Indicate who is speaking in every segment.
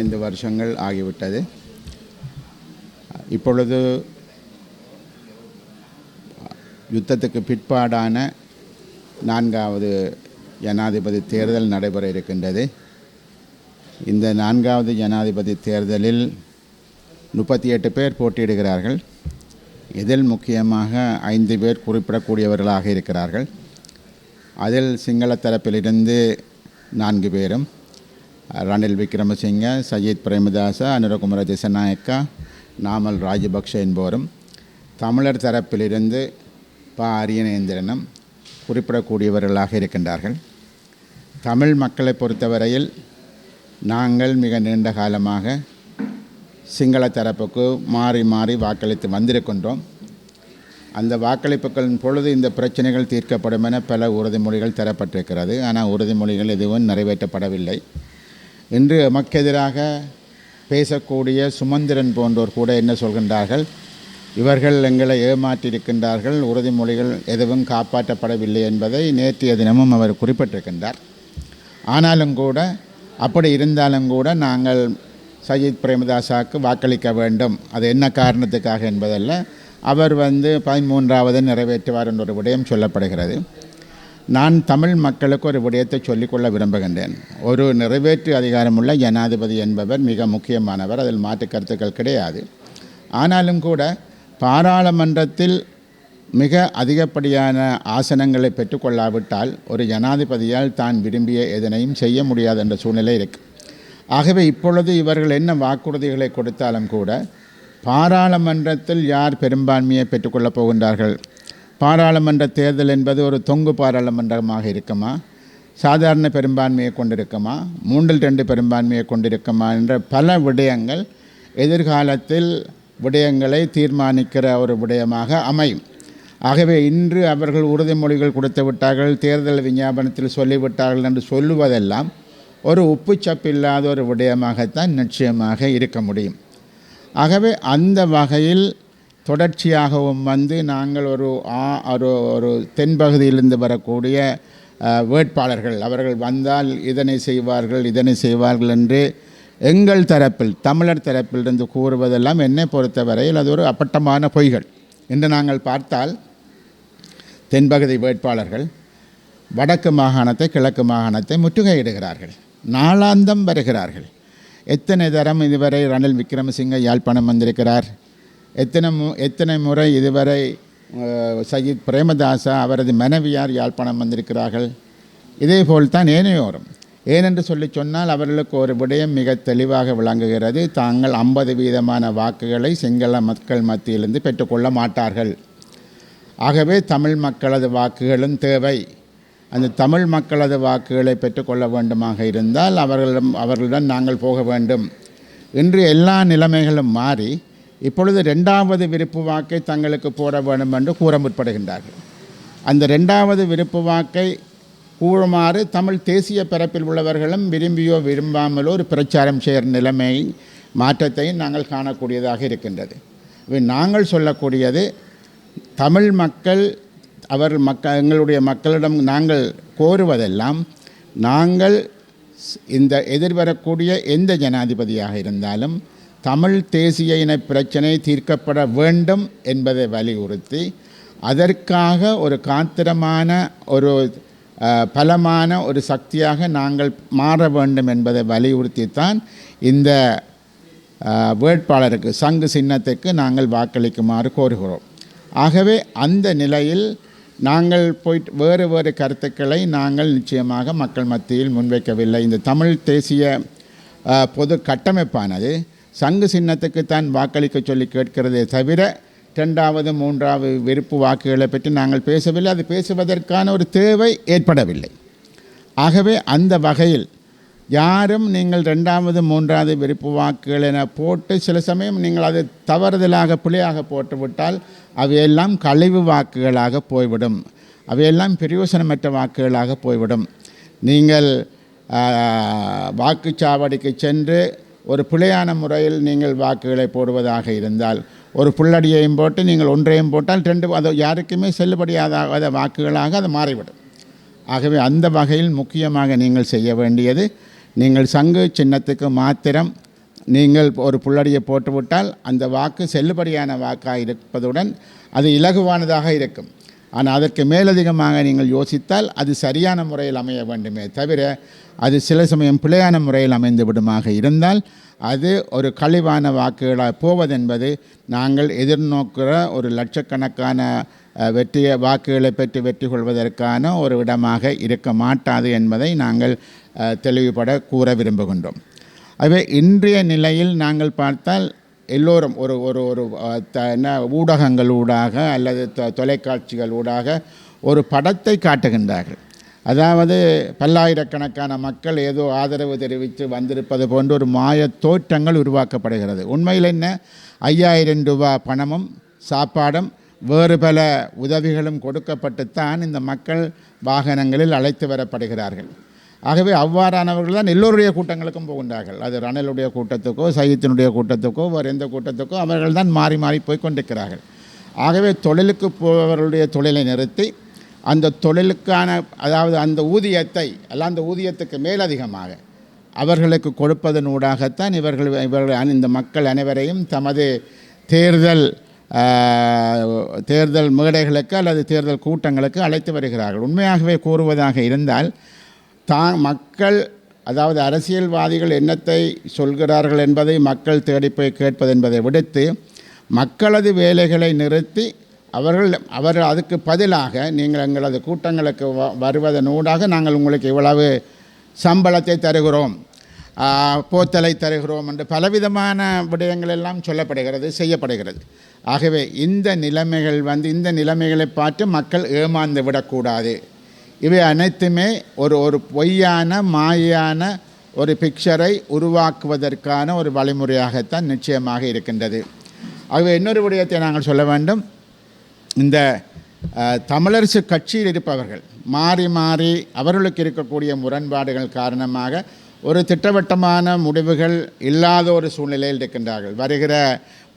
Speaker 1: ஐந்து வருஷங்கள் ஆகிவிட்டது. இப்பொழுது யுத்தத்துக்கு பிற்பாடான நான்காவது ஜனாதிபதி தேர்தல் நடைபெற இருக்கின்றது. இந்த நான்காவது ஜனாதிபதி தேர்தலில் முப்பத்தி எட்டு பேர் போட்டியிடுகிறார்கள். இதில் முக்கியமாக ஐந்து பேர் குறிப்பிடக்கூடியவர்களாக இருக்கிறார்கள். அதில் சிங்கள தரப்பிலிருந்து நான்கு பேரும் ரணில் விக்ரமசிங்க சஜித் பிரேமதாச அனுரகுமார திசநாயக்கா நாமல் ராஜபக்ஷ என்பவரும் தமிழர் தரப்பிலிருந்து ப. அரியநேந்திரனும் குறிப்பிடக்கூடியவர்களாக இருக்கின்றார்கள். தமிழ் மக்களை பொறுத்தவரையில் நாங்கள் மிக நீண்ட காலமாக சிங்கள தரப்புக்கு மாறி மாறி வாக்களித்து வந்திருக்கின்றோம். அந்த வாக்களிப்புகளின் பொழுது இந்த பிரச்சனைகள் தீர்க்கப்படும் என பல உறுதிமொழிகள் தரப்பட்டிருக்கிறது. ஆனால் உறுதிமொழிகள் எதுவும் நிறைவேற்றப்படவில்லை. இன்று எமக்கு எதிராக பேசக்கூடிய சுமந்திரன் போன்றோர் கூட என்ன சொல்கின்றார்கள்? இவர்கள் எங்களை ஏமாற்றியிருக்கின்றார்கள் உறுதிமொழிகள் எதுவும் காப்பாற்றப்படவில்லை என்பதை நேற்றைய தினமும் அவர் குறிப்பிட்டிருக்கின்றார். ஆனாலும் கூட அப்படி இருந்தாலும் கூட நாங்கள் சஜித் பிரேமதாசாவுக்கு வாக்களிக்க வேண்டும். அது என்ன காரணத்துக்காக என்பதல்ல. அவர் வந்து பதிமூன்றாவது நிறைவேற்றுவார் என்ற ஒரு விடயம் சொல்லப்படுகிறது. நான் தமிழ் மக்களுக்கு ஒரு விடயத்தை சொல்லிக்கொள்ள விரும்புகின்றேன். ஒரு நிறைவேற்று அதிகாரமுள்ள ஜனாதிபதி என்பவர் மிக முக்கியமானவர் அதில் மாற்று கருத்துக்கள் கிடையாது. ஆனாலும் கூட பாராளுமன்றத்தில் மிக அதிகப்படியான ஆசனங்களை பெற்றுக்கொள்ளாவிட்டால் ஒரு ஜனாதிபதியால் தான் விரும்பிய எதனையும் செய்ய முடியாது என்ற சூழ்நிலை இருக்கு. ஆகவே இப்பொழுது இவர்கள் என்ன வாக்குறுதிகளை கொடுத்தாலும் கூட பாராளுமன்றத்தில் யார் பெரும்பான்மையை பெற்றுக்கொள்ளப் போகின்றார்கள்? பாராளுமன்ற தேர்தல் என்பது ஒரு தொங்கு பாராளுமன்றமாக இருக்குமா? சாதாரண பெரும்பான்மையை கொண்டிருக்குமா? மூன்றில் ரெண்டு பெரும்பான்மையை கொண்டிருக்குமா? என்ற பல விடயங்கள் எதிர்காலத்தில் விடயங்களை தீர்மானிக்கிற ஒரு விடயமாக அமையும். ஆகவே இன்று அவர்கள் உறுதிமொழிகள் கொடுத்து விட்டார்கள் தேர்தல் விஞ்ஞாபனத்தில் சொல்லிவிட்டார்கள் என்று சொல்லுவதெல்லாம் ஒரு உப்புச்சப்பில்லாத ஒரு விடயமாகத்தான் நிச்சயமாக இருக்க முடியும். ஆகவே அந்த வகையில் தொடர்ச்சியாகவும் வந்து நாங்கள் ஒரு ஆ ஒரு ஒரு தென்பகுதியிலிருந்து வரக்கூடிய வேட்பாளர்கள். அவர்கள் வந்தால் இதனை செய்வார்கள் இதனை செய்வார்கள் என்று எங்கள் தரப்பில் தமிழர் தரப்பிலிருந்து கூறுவதெல்லாம் என்னை பொறுத்தவரையில் அது ஒரு அப்பட்டமான பொய்கள். என்று நாங்கள் பார்த்தால் தென்பகுதி வேட்பாளர்கள் வடக்கு மாகாணத்தை கிழக்கு மாகாணத்தை முற்றுகையிடுகிறார்கள். நாளாந்தம் வருகிறார்கள். எத்தனை தரம் இதுவரை ரணில் விக்ரமசிங்க யாழ்ப்பாணம் வந்திருக்கிறார்? எத்தனை மு எத்தனை முறை இதுவரை அஹ், சஜித் பிரேமதாசா அவரது மனைவியார் யாழ்ப்பாணம் வந்திருக்கிறார்கள்? இதேபோல்தான் ஏனையோரும். ஏனென்று சொல்லி சொன்னால் அவர்களுக்கு ஒரு விடயம் மிக தெளிவாக விளங்குகிறது. தாங்கள் ஐம்பது வீதமான வாக்குகளை சிங்கள மக்கள் மத்தியிலிருந்து பெற்றுக்கொள்ள மாட்டார்கள். ஆகவே தமிழ் மக்களது வாக்குகளும் தேவை. அந்த தமிழ் மக்களது வாக்குகளை பெற்றுக்கொள்ள வேண்டுமாக இருந்தால் அவர்களிடம் அவர்களுடன் நாங்கள் போக வேண்டும். இன்று எல்லா நிலைமைகளும் மாறி இப்பொழுது ரெண்டாவது விருப்பு வாக்கை தங்களுக்கு போட வேண்டும் என்று கூற முற்படுகின்றார்கள் அந்த ரெண்டாவது விருப்பு வாக்கை கூறுமாறு தமிழ் தேசிய பரப்பில் உள்ளவர்களும் விரும்பியோ விரும்பாமலோ ஒரு பிரச்சாரம் செய்கிற நிலைமை மாற்றத்தையும் நாங்கள் காணக்கூடியதாக இருக்கின்றது. இவை நாங்கள் சொல்லக்கூடியது தமிழ் மக்கள் அவர் மக்க எங்களுடைய மக்களிடம் நாங்கள் கோருவதெல்லாம் நாங்கள் இந்த எதிர்வரக்கூடிய எந்த ஜனாதிபதியாக இருந்தாலும் தமிழ் தேசிய இன பிரச்சனை தீர்க்கப்பட வேண்டும் என்பதை வலியுறுத்தி அதற்காக ஒரு காத்திரமான ஒரு பலமான ஒரு சக்தியாக நாங்கள் மாற வேண்டும் என்பதை வலியுறுத்தித்தான் இந்த வேட்பாளருக்கு சங்கு சின்னத்துக்கு நாங்கள் வாக்களிக்குமாறு கோருகிறோம். ஆகவே அந்த நிலையில் நாங்கள் போயிட்டு வேறு வேறு கருத்துக்களை நாங்கள் நிச்சயமாக மக்கள் மத்தியில் முன்வைக்கவில்லை. இந்த தமிழ் தேசிய பொது கட்டமைப்பானது சங்கு சின்னத்துக்குத்தான் வாக்களிக்க சொல்லி கேட்கிறதே தவிர ரெண்டாவது மூன்றாவது விருப்பு வாக்குகளை பற்றி நாங்கள் பேசவில்லை. அது பேசுவதற்கான ஒரு தேவை ஏற்படவில்லை. ஆகவே அந்த வகையில் யாரும் நீங்கள் ரெண்டாவது மூன்றாவது விருப்பு வாக்குகள் என போட்டு சில சமயம் நீங்கள் அது தவறுதலாக பிழையாக போட்டுவிட்டால் அவையெல்லாம் கழிவு வாக்குகளாக போய்விடும். அவையெல்லாம் பிரயோசனமற்ற வாக்குகளாக போய்விடும். நீங்கள் வாக்குச்சாவடிக்கு சென்று ஒரு பிழையான முறையில் நீங்கள் வாக்குகளை போடுவதாக இருந்தால் ஒரு புள்ளடியையும் போட்டு நீங்கள் ஒன்றையும் போட்டால் ரெண்டு அது யாருக்குமே செல்லுபடியாகாத வாக்குகளாக அது மாறிவிடும். ஆகவே அந்த வகையில் முக்கியமாக நீங்கள் செய்ய வேண்டியது நீங்கள் சங்கு சின்னத்துக்கு மாத்திரம் நீங்கள் ஒரு புள்ளடியை போட்டுவிட்டால் அந்த வாக்கு செல்லுபடியான வாக்காக இருப்பதுடன் அது இலகுவானதாக இருக்கும். ஆனால் அதற்கு மேலதிகமாக நீங்கள் யோசித்தால் அது சரியான முறையில் அமைய வேண்டுமே தவிர அது சில சமயம் பிழையான முறையில் அமைந்து விடுமாக இருந்தால் அது ஒரு கழிவான வாக்குகளாக போவதென்பது நாங்கள் எதிர்நோக்கிற ஒரு லட்சக்கணக்கான வெற்றியை வாக்குகளை பெற்று வெற்றி கொள்வதற்கான ஒரு இடமாக இருக்க மாட்டாது என்பதை நாங்கள் தெளிவுபட கூற விரும்புகின்றோம். ஆகவே இன்றைய நிலையில் நாங்கள் பார்த்தால் எல்லோரும் ஒரு ஒரு ஒரு த- என்ன ஊடகங்கள் ஊடாக அல்லது தொ தொலைக்காட்சிகள் ஊடாக ஒரு படத்தை காட்டுகின்றார்கள். அதாவது பல்லாயிரக்கணக்கான மக்கள் ஏதோ ஆதரவு தெரிவித்து வந்திருப்பது போன்ற ஒரு மாய தோற்றங்கள் உருவாக்கப்படுகிறது. உண்மையில் என்ன? ஐயாயிரம் ரூபாய் பணமும் சாப்பாடும் வேறு பல உதவிகளும் கொடுக்கப்பட்டுத்தான் இந்த மக்கள் வாகனங்களில் அழைத்து வரப்படுகிறார்கள். ஆகவே அவ்வாறானவர்கள் தான் எல்லோருடைய கூட்டங்களுக்கும் போகின்றார்கள். அது ரணிலுடைய கூட்டத்துக்கோ சையத்தினுடைய கூட்டத்துக்கோ வேறு எந்த கூட்டத்துக்கோ அவர்கள் தான் மாறி மாறி போய் கொண்டிருக்கிறார்கள். ஆகவே தொழிலுக்கு போவர்களுடைய தொழிலை நிறுத்தி அந்த தொழிலுக்கான அதாவது அந்த ஊதியத்தை அல்ல அந்த ஊதியத்துக்கு மேலதிகமாக அவர்களுக்கு கொடுப்பதனூடாகத்தான் இவர்கள் இவர்கள் இந்த மக்கள் அனைவரையும் தமது தேர்தல் தேர்தல் மேடைகளுக்கு அல்லது தேர்தல் கூட்டங்களுக்கு அழைத்து வருகிறார்கள். உண்மையாகவே கூறுவதாக இருந்தால் தான் மக்கள் அதாவது அரசியல்வாதிகள் என்னத்தை சொல்கிறார்கள் என்பதை மக்கள் தேடி போய் கேட்பது என்பதை விடுத்து மக்களது வேலைகளை நிறுத்தி அவர்கள் அவர்கள் அதுக்கு பதிலாக நீங்கள் எங்களது கூட்டங்களுக்கு வ வருவதனூடாக நாங்கள் உங்களுக்கு இவ்வளவு சம்பளத்தை தருகிறோம் போத்தலை தருகிறோம் என்று பலவிதமான விடயங்கள் எல்லாம் சொல்லப்படுகிறது செய்யப்படுகிறது. ஆகவே இந்த நிலைமைகள் வந்து இந்த நிலைமைகளை பார்த்து மக்கள் ஏமாந்து விடக்கூடாது. இவை அனைத்துமே ஒரு ஒரு பொய்யான மாயான ஒரு பிக்சரை உருவாக்குவதற்கான ஒரு வழிமுறையாகத்தான் நிச்சயமாக இருக்கின்றது. ஆகவே இன்னொரு விடயத்தை நாங்கள் சொல்ல வேண்டும். இந்த தமிழரசு கட்சியில் இருப்பவர்கள் மாறி மாறி அவர்களுக்கு இருக்கக்கூடிய முரண்பாடுகள் காரணமாக ஒரு திட்டவட்டமான முடிவுகள் இல்லாத ஒரு சூழ்நிலையில் இருக்கின்றார்கள். வருகிற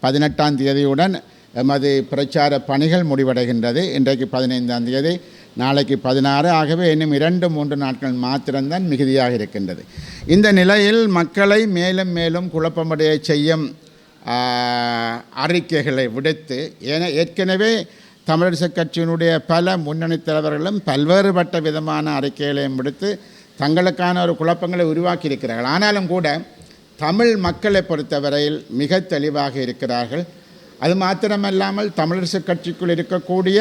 Speaker 1: பதினெட்டாம் தேதியுடன் எமது பிரச்சார பணிகள் முடிவடைகின்றது. இன்றைக்கு பதினைந்தாம் தேதி. நாளைக்கு பதினாறு. ஆகவே இன்னும் இரண்டு மூன்று நாட்கள் மாத்திரம்தான் மிகுதியாக இருக்கின்றது. இந்த நிலையில் மக்களை மேலும் மேலும் குழப்பமடைய செய்யும் அறிக்கைகளை விடுத்து ஏன ஏற்கனவே தமிழரசுக் கட்சியினுடைய பல முன்னணி தலைவர்களும் பல்வேறுபட்ட விதமான அறிக்கைகளையும் விடுத்து தங்களுக்கான ஒரு குழப்பங்களை உருவாக்கி இருக்கிறார்கள் ஆனாலும் கூட தமிழ் மக்களை பொறுத்தவரையில் மிக தெளிவாக இருக்கிறார்கள். அது மாத்திரமல்லாமல் தமிழரசுக் கட்சிக்குள் இருக்கக்கூடிய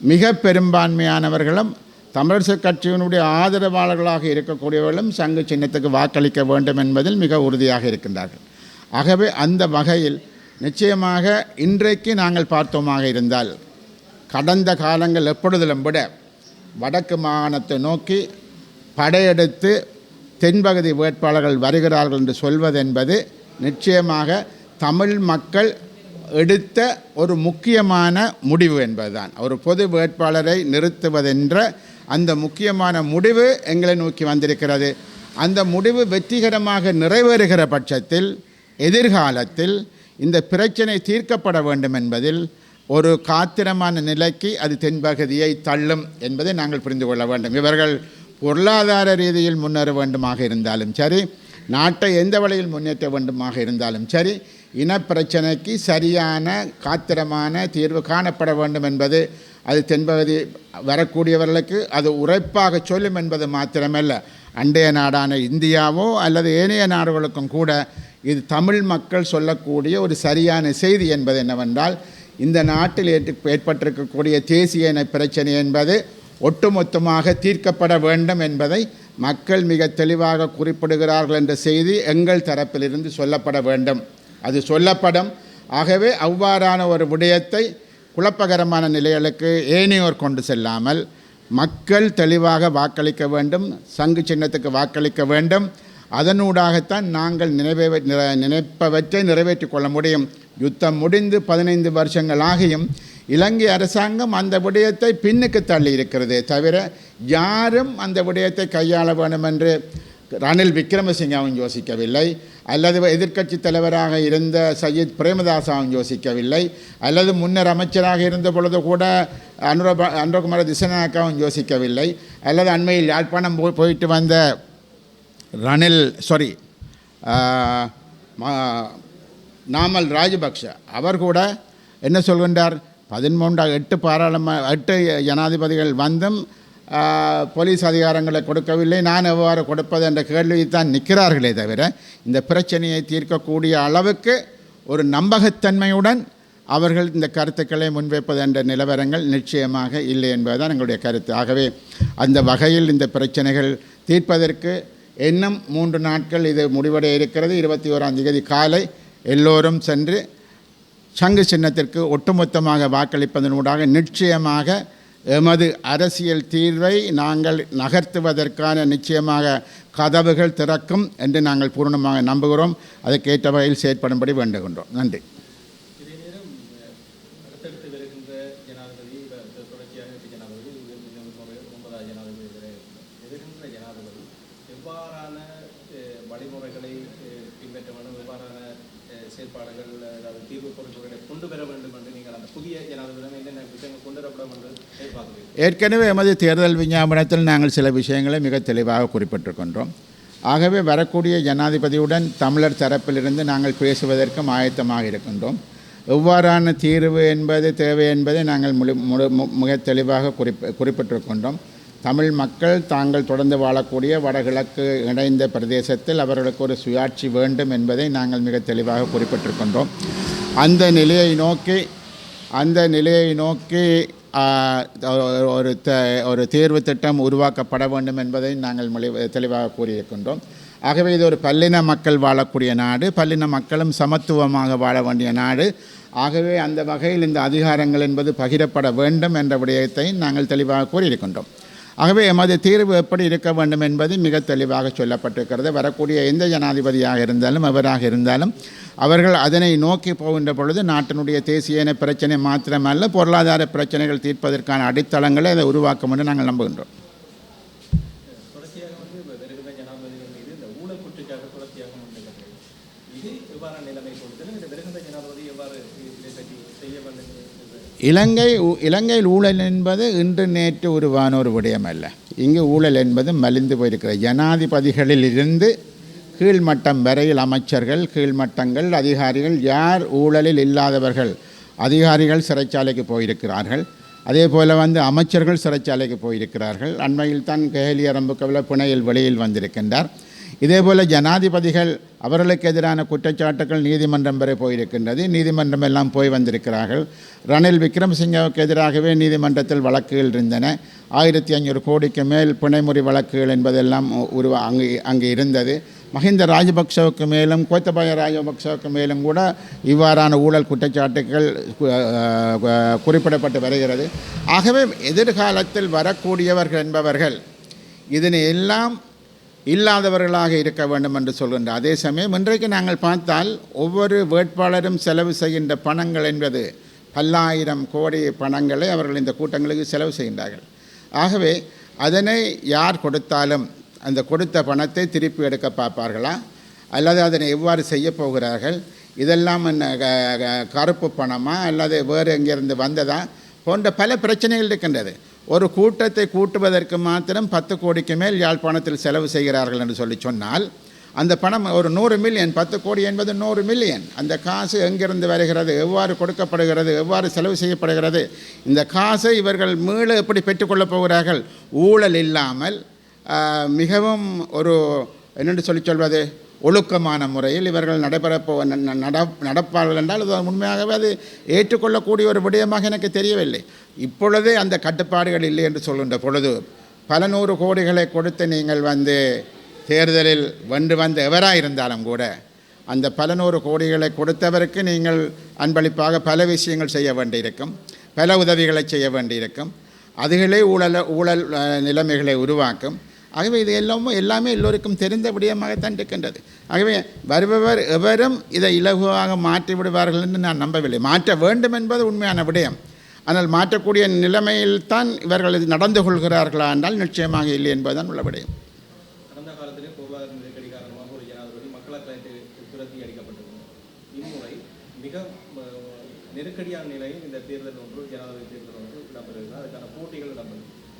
Speaker 1: மிக பெரும்பான்மையானவர்களும் தமிழரசு கட்சியினுடைய ஆதரவாளர்களாக இருக்கக்கூடியவர்களும் சங்கு சின்னத்துக்கு வாக்களிக்க வேண்டும் என்பதில் மிக உறுதியாக இருக்கின்றார்கள். ஆகவே அந்த வகையில் நிச்சயமாக இன்றைக்கு நாங்கள் பார்த்தோமாக இருந்தால் கடந்த காலங்கள் எப்பொழுதிலும் விட வடக்கு மாகாணத்தை நோக்கி படையெடுத்து தென்பகுதி வேட்பாளர்கள் வருகிறார்கள் என்று சொல்வதென்பது நிச்சயமாக தமிழ் மக்கள் எடுத்த ஒரு முக்கியமான முடிவு என்பதுதான். ஒரு பொது வேட்பாளரை நிறுத்துவதென்ற அந்த முக்கியமான முடிவு எங்களை நோக்கி வந்திருக்கிறது. அந்த முடிவு வெற்றிகரமாக நிறைவேறுகிற பட்சத்தில் எதிர்காலத்தில் இந்த பிரச்சனை தீர்க்கப்பட வேண்டும் என்பதில் ஒரு காத்திரமான நிலைக்கு அது தென்பகுதியை தள்ளும் என்பதை நாங்கள் புரிந்து கொள்ள வேண்டும். இவர்கள் பொருளாதார ரீதியில் முன்னேற வேண்டுமாக இருந்தாலும் சரி நாட்டை எந்த வழியில் முன்னேற்ற வேண்டுமாக இருந்தாலும் சரி இனப்பிரச்சனைக்கு சரியான காத்திரமான தீர்வு காணப்பட வேண்டும் என்பது அது தென்பகுதி வரக்கூடியவர்களுக்கு அது உரைப்பாக சொல்லும் என்பது மாத்திரமல்ல. அண்டைய நாடான இந்தியாவோ அல்லது ஏனைய நாடுகளுக்கும் கூட இது தமிழ் மக்கள் சொல்லக்கூடிய ஒரு சரியான செய்தி என்பது என்னவென்றால் இந்த நாட்டில் ஏற்று ஏற்பட்டிருக்கக்கூடிய தேசிய இன பிரச்சனை என்பது ஒட்டுமொத்தமாக தீர்க்கப்பட வேண்டும் என்பதை மக்கள் மிக தெளிவாக குறிப்பிடுகிறார்கள் என்ற செய்தி எங்கள் தரப்பிலிருந்து சொல்லப்பட வேண்டும். அது சொல்லப்படும். ஆகவே அவ்வாறான ஒரு விடயத்தை குழப்பகரமான நிலைகளுக்கு ஏனையோர் கொண்டு செல்லாமல் மக்கள் தெளிவாக வாக்களிக்க வேண்டும் சங்கு சின்னத்துக்கு வாக்களிக்க வேண்டும். அதனூடாகத்தான் நாங்கள் நினைவே நினைப்பவற்றை நிறைவேற்றி கொள்ள முடியும். யுத்தம் முடிந்து பதினைந்து வருஷங்கள் ஆகியும் இலங்கை அரசாங்கம் அந்த விடயத்தை பின்னுக்கு தள்ளி இருக்கிறது தவிர யாரும் அந்த விடயத்தை கையாள வேண்டும் என்று ரணில் விக்ரமசிங்கவும் யோசிக்கவில்லை. அல்லது எதிர்க்கட்சி தலைவராக இருந்த சையத் பிரேமதாசாவும் யோசிக்கவில்லை. அல்லது முன்னர் அமைச்சராக இருந்த பொழுது கூட அனுரப அனுரகுமார திசநாயக்காவும் யோசிக்கவில்லை. அல்லது அண்மையில் யாழ்ப்பாணம் போய் போயிட்டு வந்த ரணில் சாரி நாமல் ராஜபக்ஷ அவர் கூட என்ன சொல்கின்றார்? பதிமூன்றா எட்டு பாராளும எட்டு ஜனாதிபதிகள் வந்தும் போலீஸ் அதிகாரங்களை கொடுக்கவில்லை. நான் எவ்வாறு கொடுப்பது என்ற கேள்வியை தான் நிற்கிறார்களே தவிர இந்த பிரச்சனையை தீர்க்கக்கூடிய அளவுக்கு ஒரு நம்பகத்தன்மையுடன் அவர்கள் இந்த கருத்துக்களை முன்வைப்பது என்ற நிலவரங்கள் நிச்சயமாக இல்லை என்பதுதான் எங்களுடைய கருத்து. ஆகவே அந்த வகையில் இந்த பிரச்சனைகள் தீர்ப்பதற்கு இன்னும் மூன்று நாட்கள் இது முடிவடைய இருக்கிறது. இருபத்தி ஓராம் தேதி காலை எல்லோரும் சென்று சங்கு சின்னத்திற்கு ஒட்டுமொத்தமாக வாக்களிப்பதனூடாக நிச்சயமாக எமது அரசியல் தீர்வை நாங்கள் நகர்த்துவதற்கான நிச்சயமாக கதவுகள் திறக்கும் என்று நாங்கள் பூர்ணமாக நம்புகிறோம். அதற்கேற்ற வகையில் செயற்படும்படி வேண்டுகின்றோம். நன்றி
Speaker 2: இதே நேரம் அஹ், அடுத்தடுத்து வருகின்ற ஜனாதிபதி இப்ப தொ- தொடர்ச்சியாக இப்ப ஜனாதிபதி இது இன்னும் ஒரு ஒன்பதாவது ஜனாதிபதி வரை இருக்கிறார். வருகின்ற ஜனாதிபதி எவ்வாறான அஹ், வழிமுறைகளை அஹ், பின்பற்ற வேண்டும் எவ்வாறான அஹ், செயற்பாடுகள் ஏதாவது தீர்வு பொருட்களை கொண்டு பெற வேண்டும் என்று நீங்கள் அந்த புதிய ஜனாதிபதியிடம் என்னென்ன விஷயங்கள் கொண்டு வரப்படும் என்று எதிர்பார்க்கிறீர்கள்?
Speaker 1: ஏற்கனவே எமது தேர்தல் விஞ்ஞாபனத்தில் நாங்கள் சில விஷயங்களை மிக தெளிவாக குறிப்பிட்டிருக்கின்றோம். ஆகவே வரக்கூடிய ஜனாதிபதியுடன் தமிழர் தரப்பிலிருந்து நாங்கள் பேசுவதற்கும் ஆயத்தமாக இருக்கின்றோம். எவ்வாறான தீர்வு என்பது தேவை என்பதை நாங்கள் முழு முழு மிக தெளிவாக குறிப்ப குறிப்பிட்டிருக்கின்றோம். தமிழ் மக்கள் தாங்கள் தொடர்ந்து வாழக்கூடிய வடகிழக்கு இணைந்த பிரதேசத்தில் அவர்களுக்கு ஒரு சுயாட்சி வேண்டும் என்பதை நாங்கள் மிக தெளிவாக குறிப்பிட்டிருக்கின்றோம். அந்த நிலையை நோக்கி அந்த நிலையை நோக்கி ஒரு- த ஒரு தேர்வு திட்டம் உருவாக்கப்பட வேண்டும் என்பதை நாங்கள் மொழி தெளிவாக கூறியிருக்கின்றோம். ஆகவே இது ஒரு பல்லின மக்கள் வாழக்கூடிய நாடு பல்லின மக்களும் சமத்துவமாக வாழ வேண்டிய நாடு. ஆகவே அந்த வகையில் இந்த அதிகாரங்கள் என்பது பகிரப்பட வேண்டும் என்ற விடயத்தை நாங்கள் தெளிவாக கூறியிருக்கின்றோம். ஆகவே எமது தீர்வு எப்படி இருக்க வேண்டும் என்பது மிக தெளிவாக சொல்லப்பட்டிருக்கிறது. வரக்கூடிய எந்த ஜனாதிபதியாக இருந்தாலும் அவராக இருந்தாலும் அவர்கள் அதனை நோக்கி போகின்ற பொழுது நாட்டினுடைய தேசிய இன பிரச்சனை மாத்திரமல்ல பொருளாதார பிரச்சனைகள் தீர்ப்பதற்கான அடித்தளங்களை அதை உருவாக்கும் என்று நாங்கள் நம்புகின்றோம்
Speaker 2: தொடர்ச்சியாக வந்து இப்ப வருகின்ற ஜனாதிபதிகள் மீது இந்த ஊழல் குற்றச்சாட்டு தொடர்ச்சியாக முன்வைக்கப்படுகிறது இது எவ்வாறான நிலைமை கொடுத்து இந்த வருகின்ற ஜனாதிபதி எவ்வாறு இதை பற்றி செய்ய வேண்டும் என்று
Speaker 1: இலங்கை ஊ- இலங்கையில் ஊழல் என்பது இன்று நேற்று உருவான ஒரு விடயம் அல்ல இங்கு ஊழல் என்பது மலிந்து போயிருக்கிற ஜனாதிபதிகளில் இருந்து கீழ்மட்டம் வரையில் அமைச்சர்கள் கீழ்மட்டங்கள் அதிகாரிகள் யார் ஊழலில் இல்லாதவர்கள் அதிகாரிகள் சிறைச்சாலைக்கு போயிருக்கிறார்கள். அதே போல் வந்து அமைச்சர்கள் சிறைச்சாலைக்கு போயிருக்கிறார்கள். அண்மையில் தான் கேலி அரம்புக்கவில் பிணையில் வெளியில் வந்திருக்கின்றார். இதேபோல் ஜனாதிபதிகள் அவர்களுக்கு எதிரான குற்றச்சாட்டுகள் நீதிமன்றம் வரை போயிருக்கின்றது. நீதிமன்றம் எல்லாம் போய் வந்திருக்கிறார்கள். ரணில் விக்ரமசிங்கவுக்கு எதிராகவே நீதிமன்றத்தில் வழக்குகள் இருந்தன. ஆயிரத்தி ஐநூறு கோடிக்கு மேல் பிணைமுறி வழக்குகள் என்பதெல்லாம் உருவா அங்கு அங்கு இருந்தது. மஹிந்த ராஜபக்சவுக்கு மேலும் கோத்தபாய ராஜபக்சவுக்கு மேலும் கூட இவ்வாறான ஊழல் குற்றச்சாட்டுகள் குறிப்பிடப்பட்டு வருகிறது. ஆகவே எதிர்காலத்தில் வரக்கூடியவர்கள் என்பவர்கள் இதனை எல்லாம் இல்லாதவர்களாக இருக்க வேண்டும் என்று சொல்கின்ற அதே சமயம் இன்றைக்கு நாங்கள் பார்த்தால் ஒவ்வொரு வேட்பாளரும் செலவு செய்கின்ற பணங்கள் என்பது பல்லாயிரம் கோடி பணங்களை அவர்கள் இந்த கூட்டங்களுக்கு செலவு செய்கின்றார்கள். ஆகவே அதனை யார் கொடுத்தாலும் அந்த கொடுத்த பணத்தை திருப்பி எடுக்க பார்ப்பார்களா? அல்லது அதனை எவ்வாறு செய்ய போகிறார்கள்? இதெல்லாம் என்ன க- க- கருப்பு பணமா? அல்லது வேறு எங்கேருந்து வந்ததா? போன்ற பல பிரச்சனைகள் இருக்கின்றது. ஒரு கூட்டத்தை கூட்டுவதற்கு மாத்திரம் பத்து கோடிக்கு மேல் யாழ்ப்பாணத்தில் செலவு செய்கிறார்கள் என்று சொல்லி சொன்னால் அந்த பணம் ஒரு நூறு மில்லியன் பத்து கோடி என்பது நூறு மில்லியன். அந்த காசு எங்கிருந்து வருகிறது எவ்வாறு கொடுக்கப்படுகிறது எவ்வாறு செலவு செய்யப்படுகிறது இந்த காசை இவர்கள் மீள எப்படி பெற்றுக்கொள்ளப் போகிறார்கள் ஊழல் இல்லாமல் மிகவும் ஒரு என்னென்று சொல்லி சொல்வது ஒழுக்கமான முறையில் இவர்கள் நடைபெறப்போ நட நடப்பார்கள் என்றால் அது உண்மையாகவே அது ஏற்றுக்கொள்ளக்கூடிய ஒரு விடயமாக எனக்கு தெரியவில்லை. இப்பொழுதே அந்த கட்டுப்பாடுகள் இல்லை என்று சொல்கின்ற பொழுது பல நூறு கோடிகளை கொடுத்து நீங்கள் வந்து தேர்தலில் வென்று வந்த எவராக இருந்தாலும் கூட அந்த பல நூறு கோடிகளை கொடுத்தவருக்கு நீங்கள் அன்பளிப்பாக பல விஷயங்கள் செய்ய வேண்டியிருக்கும் பல உதவிகளை செய்ய வேண்டியிருக்கும். அதுகளே ஊழல் ஊழல் நிலைமைகளை உருவாக்கும். ஆகவே இது எல்லாமே எல்லாமே எல்லோருக்கும் தெரிந்த விடயமாகத்தான் இருக்கின்றது. ஆகவே வருபவர் எவரும் இதை இலகுவாக மாற்றி விடுவார்கள் என்று நான் நம்பவில்லை. மாற்ற வேண்டும் என்பது உண்மையான விடயம். ஆனால் மாற்றக்கூடிய நிலைமையில்தான் இவர்கள் இது நடந்து கொள்கிறார்களா என்றால் நிச்சயமாக இல்லை என்பதுதான் உள்ள விடயம்.
Speaker 2: நெருக்கடியான நிலையில் இந்த தேர்தல்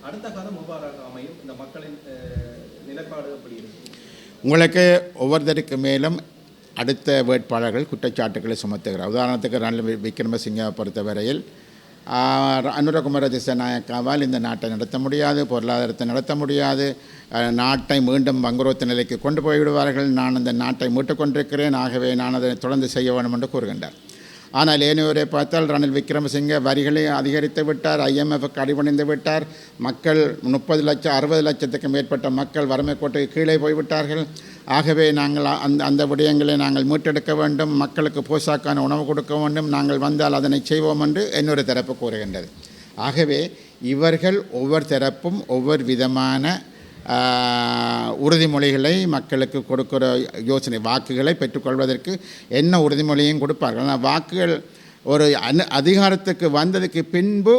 Speaker 2: அடுத்த காலம் எவ்வாறாக அமையும்? இந்த மக்களின் நிலைப்பாடு எப்படி இருக்கும்
Speaker 1: உங்களுக்கு ஒவ்வொருத்தருக்கு மேலும் அடுத்த வேட்பாளர்கள் குற்றச்சாட்டுகளை சுமத்துகிறார். உதாரணத்துக்கு ரணில் விக்ரமசிங்கை பொறுத்தவரையில் அனுரகுமார திசநாயக்காவால் இந்த நாட்டை நடத்த முடியாது பொருளாதாரத்தை நடத்த முடியாது. நாட்டை மீண்டும் வங்குரோத்த நிலைக்கு கொண்டு போய்விடுவார்கள். நான் அந்த நாட்டை மீட்டுக் கொண்டிருக்கிறேன். ஆகவே நான் அதை தொடர்ந்து செய்ய வேண்டும் என்று கூறுகின்றார். ஆனால் ஏனையோரை பார்த்தால் ரணில் விக்ரமசிங்க வரிகளை அதிகரித்து விட்டார் ஐஎம்எஃப்க்கு அடிபணிந்து விட்டார். மக்கள் முப்பது லட்சம் அறுபது லட்சத்துக்கு மேற்பட்ட மக்கள் வறுமை கோட்டைக்கு கீழே போய்விட்டார்கள். ஆகவே நாங்கள் அந்த அந்த விடயங்களை நாங்கள் மீட்டெடுக்க வேண்டும். மக்களுக்கு போசாக்கான உணவு கொடுக்க வேண்டும். நாங்கள் வந்தால் அதனை செய்வோம் என்று இன்னொரு தரப்பு கூறுகின்றது. ஆகவே இவர்கள் ஒவ்வொரு தரப்பும் ஒவ்வொரு விதமான உறுதிமொழிகளை மக்களுக்கு கொடுக்கிற யோசனை வாக்குகளை பெற்றுக்கொள்வதற்கு என்ன உறுதிமொழியும் கொடுப்பார்கள்? ஆனால் வாக்குகள் ஒரு அனு அதிகாரத்துக்கு வந்ததுக்கு பின்பு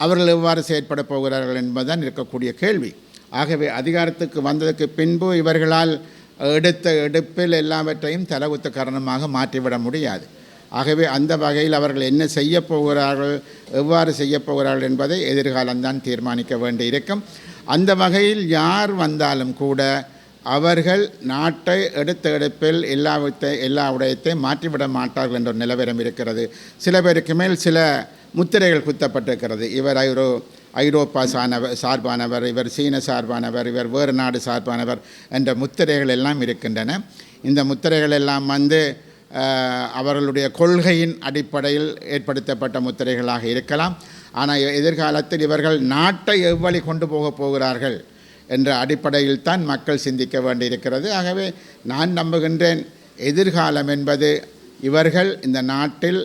Speaker 1: அவர்கள் எவ்வாறு செயற்பட போகிறார்கள் என்பதுதான் இருக்கக்கூடிய கேள்வி. ஆகவே அதிகாரத்துக்கு வந்ததுக்கு பின்பு இவர்களால் எடுத்த எடுப்பில் எல்லாவற்றையும் தலகுத்த காரணமாக மாற்றிவிட முடியாது. ஆகவே அந்த வகையில் அவர்கள் என்ன செய்ய போகிறார்கள் எவ்வாறு செய்ய போகிறார்கள் என்பதை எதிர்காலம்தான் தீர்மானிக்க வேண்டியிருக்கும். அந்த வகையில் யார் வந்தாலும் கூட அவர்கள் நாட்டை எடுத்த எடுப்பில் எல்லாவற்றை எல்லா உடையத்தை மாற்றிவிட மாட்டார்கள் என்ற ஒரு நிலவரம் இருக்கிறது. சில பேருக்கு மேல் சில முத்திரைகள் குத்தப்பட்டிருக்கிறது. இவர் ஐரோ ஐரோப்பா சானவர் சார்பானவர் இவர் சீன சார்பானவர் இவர் வேறு நாடு சார்பானவர் என்ற முத்திரைகள் எல்லாம் இருக்கின்றன. இந்த முத்திரைகள் எல்லாம் வந்து அவர்களுடைய கொள்கையின் அடிப்படையில் ஏற்படுத்தப்பட்ட முத்திரைகளாக இருக்கலாம். ஆனால் எதிர்காலத்தில் இவர்கள் நாட்டை எவ்வழி கொண்டு போகப் போகிறார்கள் என்ற அடிப்படையில் தான் மக்கள் சிந்திக்க வேண்டியிருக்கிறது. ஆகவே நான் நம்புகின்றேன் எதிர்காலம் என்பது இவர்கள் இந்த நாட்டில்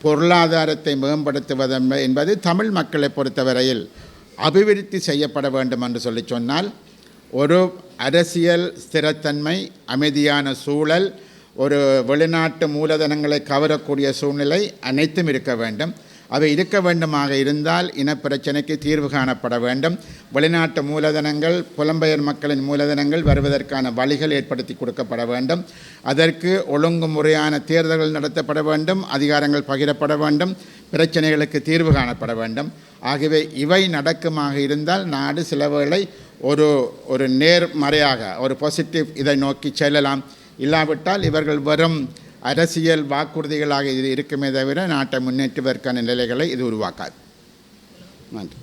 Speaker 1: பொருளாதாரத்தை மேம்படுத்துவது என்பது தமிழ் மக்களை பொறுத்தவரையில் அபிவிருத்தி செய்யப்பட வேண்டும் என்று சொல்லி சொன்னால் ஒரு அரசியல் ஸ்திரத்தன்மை அமைதியான சூழல் ஒரு வெளிநாட்டு மூலதனங்களை கவரக்கூடிய சூழ்நிலை அனைத்தும் இருக்க வேண்டும். அவை இருக்க வேண்டுமாக இருந்தால் இனப்பிரச்சனைக்கு தீர்வு காணப்பட வேண்டும். வெளிநாட்டு மூலதனங்கள் புலம்பெயர் மக்களின் மூலதனங்கள் வருவதற்கான வழிகள் ஏற்படுத்தி கொடுக்கப்பட வேண்டும். அதற்கு ஒழுங்கு முறையான தேர்தல்கள் நடத்தப்பட வேண்டும் அதிகாரங்கள் பகிரப்பட வேண்டும் பிரச்சனைகளுக்கு தீர்வு காணப்பட வேண்டும். ஆகவே இவை நடக்குமாக இருந்தால் நாடு சிலவுகளை ஒரு ஒரு நேர்மறையாக ஒரு பாசிட்டிவ் இதை நோக்கி செல்லலாம். இல்லாவிட்டால் இவர்கள் வரும் அரசியல் வாக்குறுதிகளாக இது இருக்குமே தவிர நாட்டை முன்னேற்றுவதற்கான நிலைகளை இது உருவாக்காது. நன்றி.